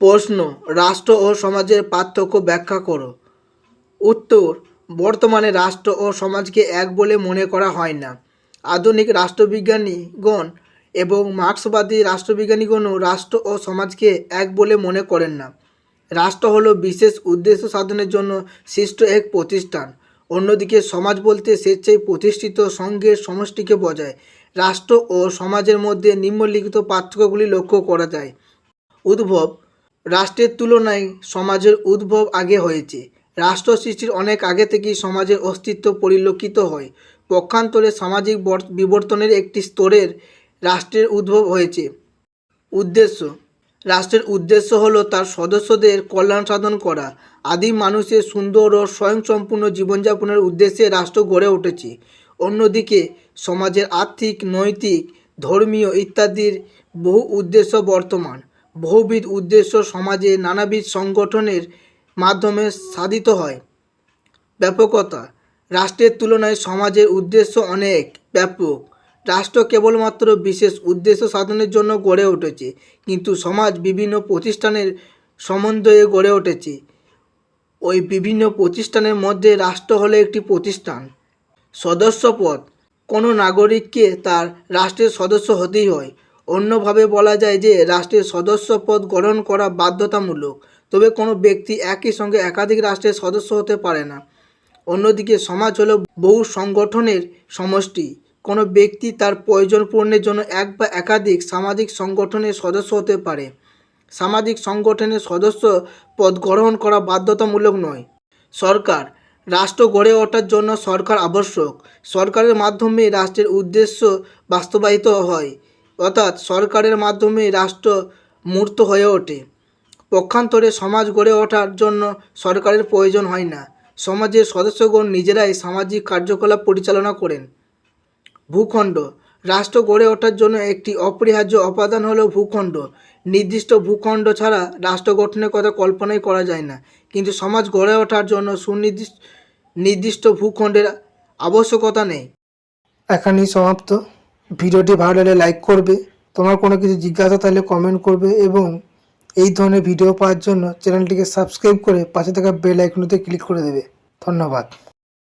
প্রশ্ন, রাষ্ট্র ও সমাজের পার্থক্য ব্যাখ্যা করো। উত্তর, বর্তমানে রাষ্ট্র ও সমাজকে এক বলে মনে করা হয় না। আধুনিক রাষ্ট্রবিজ্ঞানীগণ এবং মার্ক্সবাদী রাষ্ট্রবিজ্ঞানীগণও রাষ্ট্র ও সমাজকে এক বলে মনে করেন না। রাষ্ট্র হলো বিশেষ উদ্দেশ্য সাধনের জন্য সৃষ্ট এক প্রতিষ্ঠান। অন্যদিকে সমাজ বলতে স্বেচ্ছায় প্রতিষ্ঠিত সংঘের সমষ্টিকে বোঝায়। রাষ্ট্র ও সমাজের মধ্যে নিম্নলিখিত পার্থক্যগুলি লক্ষ্য করা যায়। উদ্ভব রাষ্ট্রের তুলনায় সমাজের উদ্ভব আগে হয়েছে। রাষ্ট্র সৃষ্টির অনেক আগে থেকেই সমাজের অস্তিত্ব পরিলক্ষিত হয়। পক্ষান্তরে সামাজিক বর- বিবর্তনের একটি স্তরের রাষ্ট্রের উদ্ভব হয়েছে। উদ্দেশ্য। রাষ্ট্রের উদ্দেশ্য হলো তার সদস্যদের কল্যাণ সাধন করা। আদিম মানুষের সুন্দর ও স্বয়ংসম্পূর্ণ জীবনযাপনের উদ্দেশ্যে রাষ্ট্র গড়ে উঠেছে। অন্যদিকে, সমাজের আর্থিক, নৈতিক, ধর্মীয় ইত্যাদির বহু উদ্দেশ্য বর্তমান। বহুবিধ উদ্দেশ্য সমাজে নানাবিধ সংগঠনের মাধ্যমে সাধিত হয়। ব্যাপকতা, রাষ্ট্রের তুলনায় সমাজের উদ্দেশ্য অনেক ব্যাপক। রাষ্ট্র কেবলমাত্র বিশেষ উদ্দেশ্য সাধনের জন্য গড়ে উঠেছে, কিন্তু সমাজ বিভিন্ন প্রতিষ্ঠানের সমন্বয়ে গড়ে উঠেছে। ওই বিভিন্ন প্রতিষ্ঠানের মধ্যে রাষ্ট্র হলো একটি প্রতিষ্ঠান। সদস্যপদ, কোনো নাগরিককে তার রাষ্ট্রের সদস্য হতেই হয়। অন্যভাবে বলা যায় যে রাষ্ট্রের সদস্যপদ গ্রহণ করা বাধ্যতামূলক, তবে কোনো ব্যক্তি একই সঙ্গে একাধিক রাষ্ট্রের সদস্য হতে পারে না। অন্যদিকে সমাজ হলো বহু সংগঠনের সমষ্টি। কোনো ব্যক্তি তার প্রয়োজন পূরণের জন্য এক বা একাধিক সামাজিক সংগঠনের সদস্য হতে পারে। সামাজিক সংগঠনের সদস্য পদ গ্রহণ করা বাধ্যতামূলক নয়। সরকার, রাষ্ট্র গড়ে ওঠার জন্য সরকার আবশ্যক। সরকারের মাধ্যমে রাষ্ট্রের উদ্দেশ্য বাস্তবায়িত হয়। অর্থাৎ সরকারের মাধ্যমে রাষ্ট্র মূর্ত হয়ে ওঠে। পক্ষান্তরে সমাজ গড়ে ওঠার জন্য সরকারের প্রয়োজন হয় না। সমাজের সদস্যগণ নিজেরাই সামাজিক কার্যকলাপ পরিচালনা করেন। ভূখণ্ড। রাষ্ট্র গড়ে ওঠার জন্য একটি অপরিহার্য উপাদান হলো ভূখণ্ড। নির্দিষ্ট ভূখণ্ড ছাড়া রাষ্ট্র গঠনের কথা কল্পনাই করা যায় না। কিন্তু সমাজ গড়ে ওঠার জন্য সুনির্দিষ্ট, নির্দিষ্ট ভূখণ্ডের আবশ্যকতা নেই। এখানেই সমাপ্ত। ভিডিওটি ভালো লাগলে লাইক করবে। তোমার কোনো কিছু জিজ্ঞাসা থাকলে কমেন্ট করবে এবং এই ধরনের ভিডিও পাওয়ার জন্য চ্যানেলটিকে সাবস্ক্রাইব করে পাশে থাকা বেল আইকনতে ক্লিক করে দেবে। ধন্যবাদ।